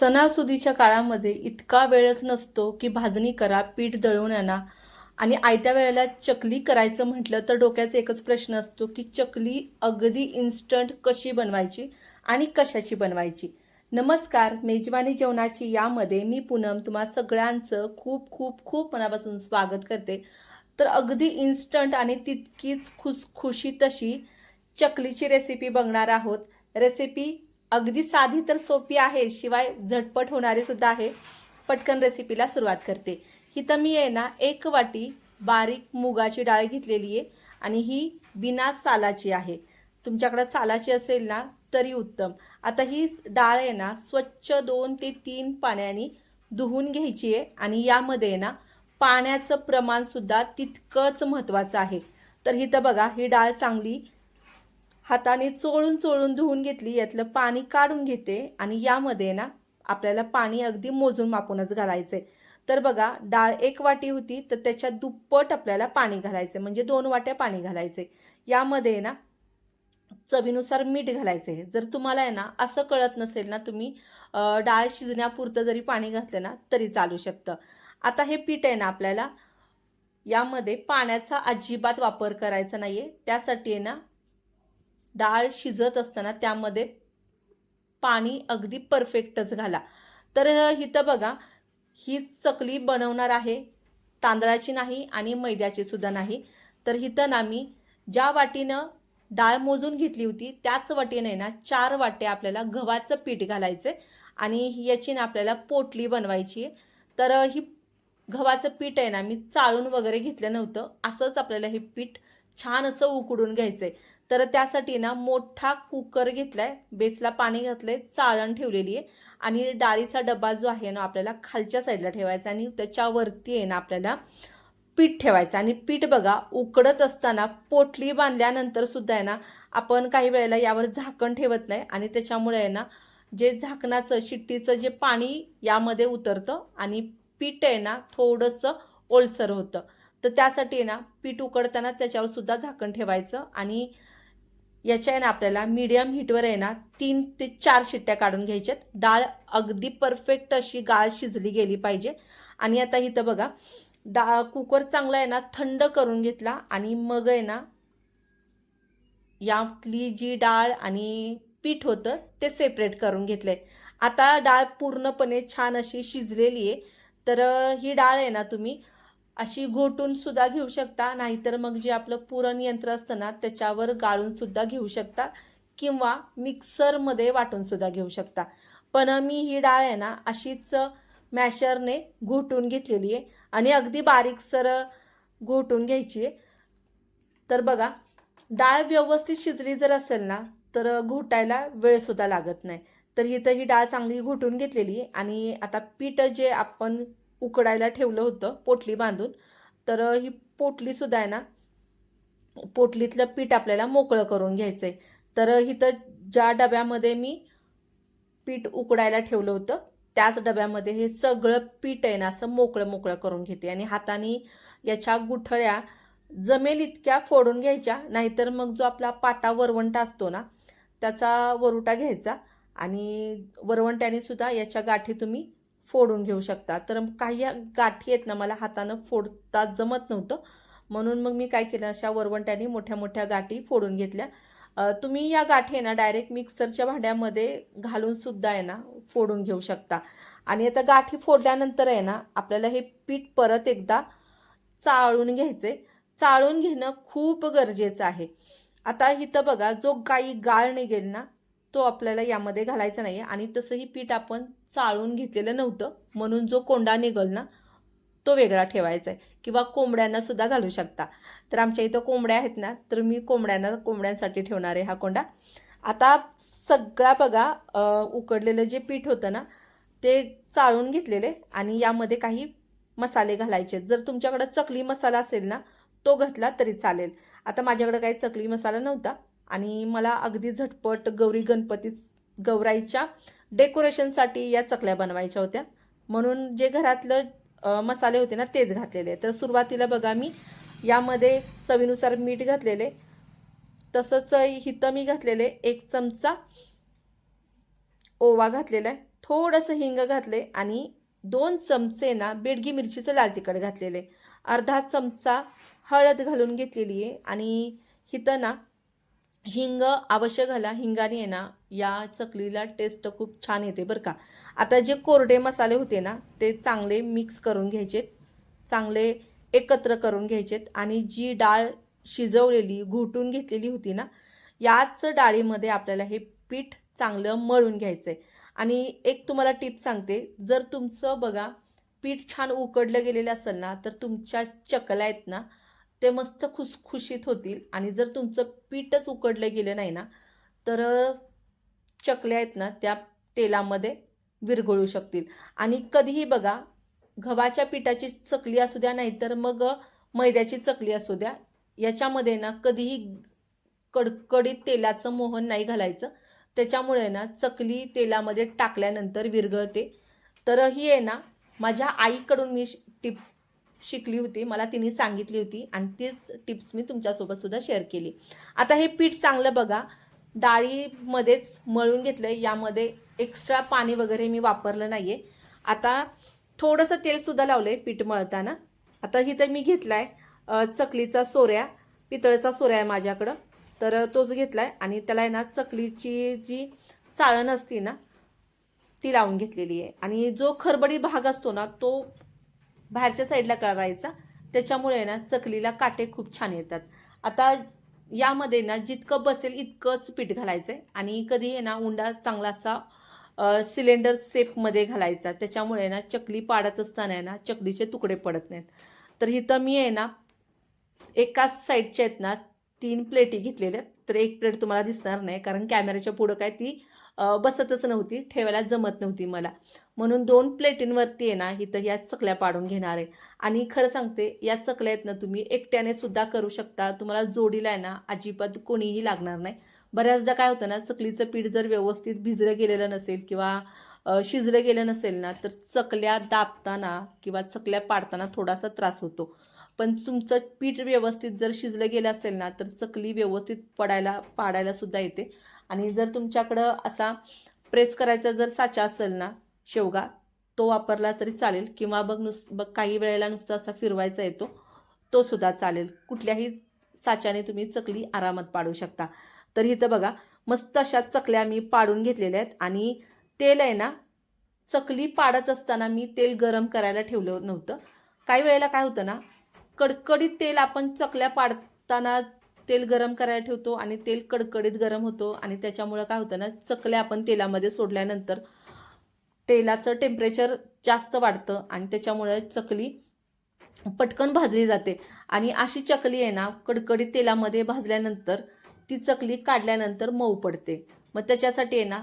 सणासुदीच्या काळामध्ये इतका वेळच नसतो की भाजणी करा पीठ दळून आणा. आणि आयत्या वेळेला चकली करायचं म्हटलं तर डोक्याचा एकच प्रश्न असतो की चकली अगदी इन्स्टंट कशी बनवायची आणि कशाची बनवायची? नमस्कार मेजवानी जेवणाची यामध्ये मी पूनम तुम्हा सगळ्यांचं खूप खूप खूप मनापासून स्वागत करते. तर अगदी इन्स्टंट आणि तितकीच खुसखुशी तशी चकलीची रेसिपी बघणार आहोत. रेसिपी अगदी साधी तर सोपी आहे शिवाय झटपट होणारी सुद्धा आहे. पटकन रेसिपीला सुरुवात करते. इथं मी आहे ना एक वाटी बारीक मुगाची डाळ घेतलेली आहे आणि ही बिना सालाची आहे. तुमच्याकडे सालाची असेल ना तरी उत्तम. आता ही डाळ आहे ना स्वच्छ दोन ते तीन पाण्याने धुवून घ्यायची आहे आणि यामध्ये आहे ना पाण्याचं प्रमाणसुद्धा तितकंच महत्त्वाचं आहे. तर इथं बघा ही डाळ चांगली हाताने चोळून चोळून धुवून घेतली यातलं पाणी काढून घेते आणि यामध्ये ना आपल्याला पाणी अगदी मोजून मापूनच घालायचं आहे तर बघा डाळ एक वाटी होती तर त्याच्या दुप्पट आपल्याला पाणी घालायचं म्हणजे दोन वाट्या पाणी घालायचे यामध्ये ना चवीनुसार मीठ घालायचं आहे जर तुम्हाला आहे ना असं कळत नसेल ना तुम्ही डाळ शिजण्यापुरतं जरी पाणी घातलं ना तरी चालू शकतं. आता हे पीठ आहे ना आपल्याला यामध्ये पाण्याचा अजिबात वापर करायचा नाही आहे त्यासाठी आहे ना डाळ शिजत असताना त्यामध्ये पाणी अगदी परफेक्टच घाला. तर इथं बघा ही चकली बनवणार आहे. तांदळाची नाही आणि मैद्याची सुद्धा नाही. तर इथं ना मी ज्या वाटीनं डाळ मोजून घेतली होती त्याच वाटीने ना चार वाटे आपल्याला गव्हाचं पीठ घालायचं आणि याची ना आपल्याला पोटली बनवायची आहे. तर ही गव्हाचं पीठ आहे ना मी चाळून वगैरे घेतलं नव्हतं. असंच आपल्याला हे पीठ छान असं उकडून घ्यायचं आहे तर त्यासाठी ना मोठा कुकर घेतलाय. बेसला पाणी घातलंय चाळण ठेवलेली आहे. आणि डाळीचा डबा जो आहे ना आपल्याला खालच्या साईडला ठेवायचा आणि त्याच्यावरती आहे ना आपल्याला पीठ ठेवायचं. आणि पीठ बघा उकडत असताना पोटली बांधल्यानंतर सुद्धा आहे ना आपण काही वेळेला यावर झाकण ठेवत नाही. आणि त्याच्यामुळे आहे ना जे झाकणाचं शिट्टीचं जे पाणी यामध्ये उतरतं आणि पीठ आहे ना थोडंसं ओलसर होतं. तर त्यासाठी आहे ना पीठ उकडताना त्याच्यावर सुद्धा झाकण ठेवायचं. आणि याच्या आहे ना आपल्याला मीडियम हीटवर आहे ना तीन ते चार शिट्ट्या काढून घ्यायच्यात. डाळ अगदी परफेक्ट अशी गाळ शिजली गेली पाहिजे. आणि आता इथं बघा डाळ कुकर चांगला आहे ना थंड करून घेतला आणि मग आहे ना यातली जी डाळ आणि पीठ होतं ते सेपरेट करून घेतलं आहे आता डाळ पूर्णपणे छान अशी शिजलेली आहे. तर ही डाळ आहे ना तुम्ही अशी घोटून सुद्धा घेऊ शकता. नाहीतर मग जे आपलं पुरण यंत्र असतं ना त्याच्यावर गाळून सुद्धा घेऊ शकता. किंवा मिक्सरमध्ये वाटून सुद्धा घेऊ शकता. पण मी ही डाळ आहे ना अशीच मॅशरने घोटून घेतलेली आहे. आणि अगदी बारीकसर घोटून घ्यायची आहे. तर बघा डाळ व्यवस्थित शिजली जर असेल ना तर घोटायला वेळसुद्धा लागत नाही. तर इथं ही डाळ चांगली घोटून घेतलेली आहे. आणि आता पीठ जे आपण उकडायला ठेवलं होतं पोटली बांधून. तर ही पोटलीसुद्धा आहे ना पोटलीतलं पीठ आपल्याला मोकळं करून घ्यायचं आहे तर इथं ज्या डब्यामध्ये मी पीठ उकडायला ठेवलं होतं त्याच डब्यामध्ये हे सगळं पीठ आहे ना असं मोकळं मोकळं करून घेते. आणि हाताने याच्या गुठळ्या जमेल इतक्या फोडून घ्यायच्या नाहीतर मग जो आपला पाटा वरवंटा असतो ना त्याचा वरुटा घ्यायचा. आणि वरवंट्याने सुद्धा याच्या गाठी तुम्ही फोडून घेऊ शकता. तर काही गाठी आहेत ना मला हातानं फोडता जमत नव्हतं. म्हणून मग मी काय केलं अशा वरवंट्याने मोठ्या मोठ्या गाठी फोडून घेतल्या. तुम्ही या गाठी आहे ना डायरेक्ट मिक्सरच्या भांड्यामध्ये घालून सुद्धा आहे ना फोडून घेऊ शकता. आणि आता गाठी फोडल्यानंतर आहे ना आपल्याला हे पीठ परत एकदा चाळून घ्यायचे चाळून घेणं खूप गरजेचं आहे. आता इथं बघा जो काही गाळ निघेल ना तो आपल्याला यामध्ये घालायचा नाही आहे आणि तसंही पीठ आपण चाळून घेतलेलं नव्हतं. म्हणून जो कोंडा निघल ना तो वेगळा ठेवायचा आहे किंवा कोंबड्यांना सुद्धा घालू शकता. तर आमच्या इथं कोंबड्या आहेत ना तर मी कोंबड्यांना कोंबड्यांसाठी ठेवणार आहे हा कोंडा. आता सगळा बघा उकडलेलं जे पीठ होतं ना ते चाळून घेतलेले. आणि यामध्ये काही मसाले घालायचे. जर तुमच्याकडं चकली मसाला असेल ना तो घातला तरी चालेल. आता माझ्याकडे काही चकली मसाला नव्हता. आणि मला अगदी झटपट गौरी गणपती गौराईच्या डेकोरेशनसाठी या चकल्या बनवायच्या होत्या. म्हणून जे घरातलं मसाले होते ना तेच घातलेले. तर सुरुवातीला बघा मी यामध्ये चवीनुसार मीठ घातलेले. तसंच हिथं मी घातलेले एक चमचा ओवा घातलेला आहे. थोडंसं हिंग घातले आणि दोन चमचे ना बेडगी मिरचीचं लाल तिखट घातलेले. अर्धा चमचा हळद घालून घेतलेली आहे. आणि हिथं ना हिंग आवश्यक घाला हिंगाने आहे ना या चकलीला टेस्ट खूप छान येते बरं का. आता जे कोरडे मसाले होते ना ते चांगले मिक्स करून घ्यायचेत चांगले एकत्र करून घ्यायचेत आणि जी डाळ शिजवलेली घुटून घेतलेली होती ना याच डाळीमध्ये आपल्याला हे पीठ चांगलं मळून घ्यायचं आहे आणि एक तुम्हाला टिप सांगते जर तुमचं बघा पीठ छान उकडलं गेलेलं असेल ना तर तुमच्या चकल्या आहेत ना ते मस्त खुसखुशीत होतील. आणि जर तुमचं पीठच उकडलं गेलं नाही ना तर चकल्या आहेत ना त्या तेलामध्ये विरघळू शकतील. आणि कधीही बघा गव्हाच्या पिठाची चकली असू द्या नाहीतर मग मैद्याची चकली असू द्या याच्यामध्ये ना कधीही कडकडीत तेलाचं मोहन नाही घालायचं. त्याच्यामुळे ना चकली तेलामध्ये टाकल्यानंतर विरघळते. तर ही आहे ना माझ्या आईकडून मी टिप्स शिकली होती मला तिने सांगितली होती आणि तीच टिप्स मी तुमच्यासोबत सुद्धा शेअर केली. आता हे पीठ चांगलं बघा डाळीमध्येच मळून घेतलं यामध्ये एक्स्ट्रा पाणी वगैरे मी वापरलं नाही आहे आता थोडंसं तेलसुद्धा लावलं आहे पीठ मळताना. आता इथं मी घेतला आहे चकलीचा सोऱ्या पितळचा सोऱ्या आहे माझ्याकडं. तर तोच घेतला आहे आणि त्याला आहे ना चकलीची जी चाळण असते ना ती लावून घेतलेली आहे. आणि जो खरबडी भाग असतो ना तो बाहेरच्या साईडला करायचा. त्याच्यामुळे ना चकलीला काटे खूप छान येतात. आता यामध्ये ना जितकं बसेल इतकंच पीठ घालायचं आहे आणि कधी आहे ना उंडा चांगला असा सिलेंडर सेफमध्ये घालायचा. त्याच्यामुळे ना चकली पाडत असताना आहे ना चकलीचे तुकडे पडत नाहीत. तर इथं मी आहे ना एकाच साईडच्या आहेत ना तीन प्लेटी घेतलेल्या तर एक प्लेट तुम्हाला दिसणार नाही कारण कॅमेऱ्याच्या पुढं काय ती बसतच नव्हती ठेवायला जमत नव्हती मला. म्हणून दोन प्लेटींवरती आहे ना इथं या चकल्या पाडून घेणार आहे. आणि खरं सांगते या चकल्या आहेत ना तुम्ही एकट्याने सुद्धा करू शकता. तुम्हाला जोडीला आहे ना अजिबात कोणीही लागणार नाही. बऱ्याचदा काय होतं ना चकलीचं पीठ जर व्यवस्थित भिजलं गेलेलं नसेल किंवा शिजलं गेलं नसेल ना तर चकल्या दाबताना किंवा चकल्या पाडताना थोडासा त्रास होतो. पण तुमचं पीठ व्यवस्थित जर शिजलं गेलं असेल ना तर चकली व्यवस्थित पडायला पाडायला सुद्धा येते. आणि जर तुमच्याकडं असा प्रेस करायचा जर साचा असेल ना शेवगा तो वापरला तरी चालेल. किंवा बघ नुस बघ काही वेळेला नुसता असा फिरवायचा येतो तो सुद्धा चालेल. कुठल्याही साच्याने तुम्ही चकली आरामात पाडू शकता. तर इथं बघा मस्त अशा चकल्या मी पाडून घेतलेल्या आहेत. आणि तेल आहे ना चकली पाडत असताना मी तेल गरम करायला ठेवलं नव्हतं. काही वेळेला काय होतं ना कडकडीत तेल आपण चकल्या पाडताना तेल गरम करायला ठेवतो आणि तेल कडकडीत गरम होतो आणि त्याच्यामुळं काय होतं ना चकल्या आपण तेलामध्ये सोडल्यानंतर तेलाचं टेम्परेचर जास्त वाढतं आणि त्याच्यामुळे चकली पटकन भाजली जाते. आणि अशी चकली आहे ना कडकडीत तेलामध्ये भाजल्यानंतर ती चकली काढल्यानंतर मऊ पडते. मग त्याच्यासाठी आहे ना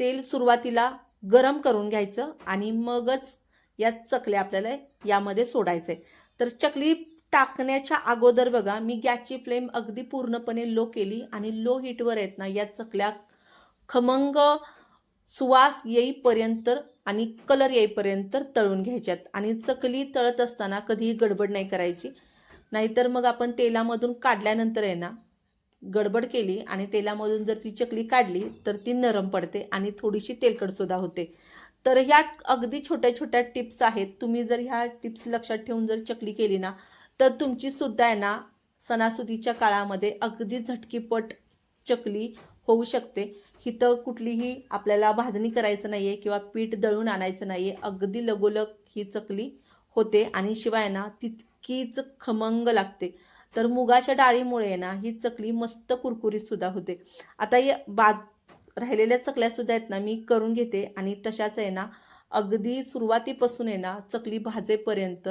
तेल सुरुवातीला गरम करून घ्यायचं आणि मगच या चकल्या आपल्याला यामध्ये सोडायचं आहे तर चकली टाकण्याच्या अगोदर बघा मी गॅसची फ्लेम अगदी पूर्णपणे लो केली आणि लो हीटवर आहेत ना या चकल्या खमंग सुवास येईपर्यंत आणि कलर येईपर्यंत तळून घ्यायच्यात. आणि चकली तळत असताना कधीही गडबड नाही करायची. नाहीतर मग आपण तेलामधून काढल्यानंतर आहे ना गडबड केली आणि तेलामधून जर ती चकली काढली तर ती नरम पडते आणि थोडीशी तेलकटसुद्धा होते. तर ह्या अगदी छोट्या छोट्या टिप्स आहेत. तुम्ही जर ह्या टिप्स लक्षात ठेवून जर चकली केली ना तर तुमची सुद्धा आहे ना सणासुदीच्या काळामध्ये अगदी झटकीपट चकली होऊ शकते. हिथं कुठलीही आपल्याला भाजणी करायचं नाही आहे किंवा पीठ दळून आणायचं नाही आहे अगदी लगोलग ही चकली होते. आणि शिवाय ना तितकीच खमंग लागते. तर मुगाच्या डाळीमुळे ना ही चकली मस्त कुरकुरीतसुद्धा होते. आता या बाद राहिलेल्या चकल्यासुद्धा आहेत ना मी करून घेते. आणि तशाच आहे ना अगदी सुरुवातीपासून आहे ना चकली भाजेपर्यंत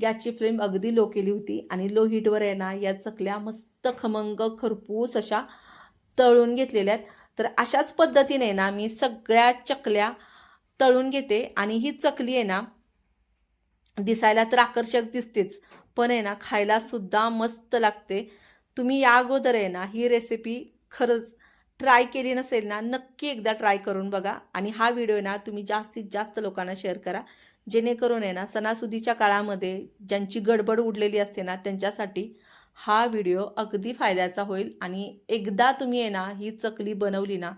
गॅसची फ्लेम अगदी लो केली होती आणि लो हीटवर आहे ना या चकल्या मस्त खमंग खरपूस अशा तळून घेतलेल्या आहेत. तर अशाच पद्धतीने ना मी सगळ्या चकल्या तळून घेते आणि ही चकली आहे ना दिसायला तर आकर्षक दिसतेच पण आहे ना खायला सुद्धा मस्त लागते. तुम्ही या अगोदर आहे ना ही रेसिपी खरंच ट्राय केली नसेल ना नक्की एकदा ट्राय करून बघा. आणि हा व्हिडिओ ना तुम्ही जास्तीत जास्त लोकांना शेअर करा. जेणेकरून आहे ना सणासुदीच्या काळामध्ये ज्यांची गडबड उडलेली असते ना त्यांच्यासाठी हा व्हिडिओ अगदी फायद्याचा होईल. आणि एकदा तुम्ही आहे ना ही चकली बनवली ना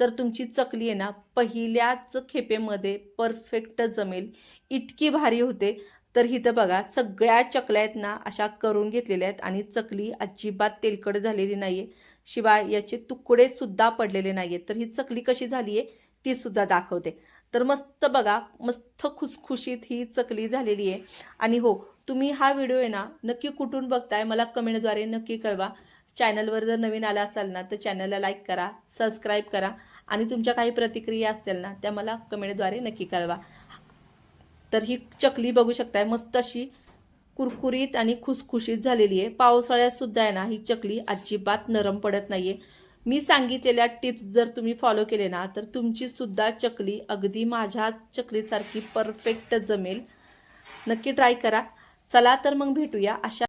तर तुमची चकली आहे ना पहिल्याच खेपेमध्ये परफेक्ट जमेल. इतकी भारी होते. तर इथं बघा सगळ्या चकल्या आहेत ना अशा करून घेतलेल्या आहेत. आणि चकली अजिबात तेलकट झालेली नाही आहे शिवाय याचे तुकडे सुद्धा पडलेले नाही आहेत तर ही चकली कशी झाली आहे ती सुद्धा दाखवते. तर मस्त बघा मस्त खुसखुशीत ही चकली झालेली आहे. आणि हो तुम्ही हा व्हिडिओ आहे ना नक्की कुठून बघताय मला कमेंटद्वारे नक्की कळवा. चॅनलवर जर नवीन आला असाल ना तर चॅनलला लाईक करा सबस्क्राईब करा. आणि तुमच्या काही प्रतिक्रिया असतील ना त्या मला कमेंटद्वारे नक्की कळवा. तर ही चकली बघू शकताय मस्त अशी कुरकुरीत आणि खुसखुशीत झालेली आहे. पावसाळ्यात सुद्धा आहे ना ही चकली अजिबात नरम पडत नाहीये. मी सांगितलेल्या टिप्स जर तुम्ही फॉलो केले ना तर तुमची सुद्धा चकली अगदी माझ्या चकलीसारखी परफेक्ट जमेल. नक्की ट्राय करा. चला तर मग भेटूया. अशा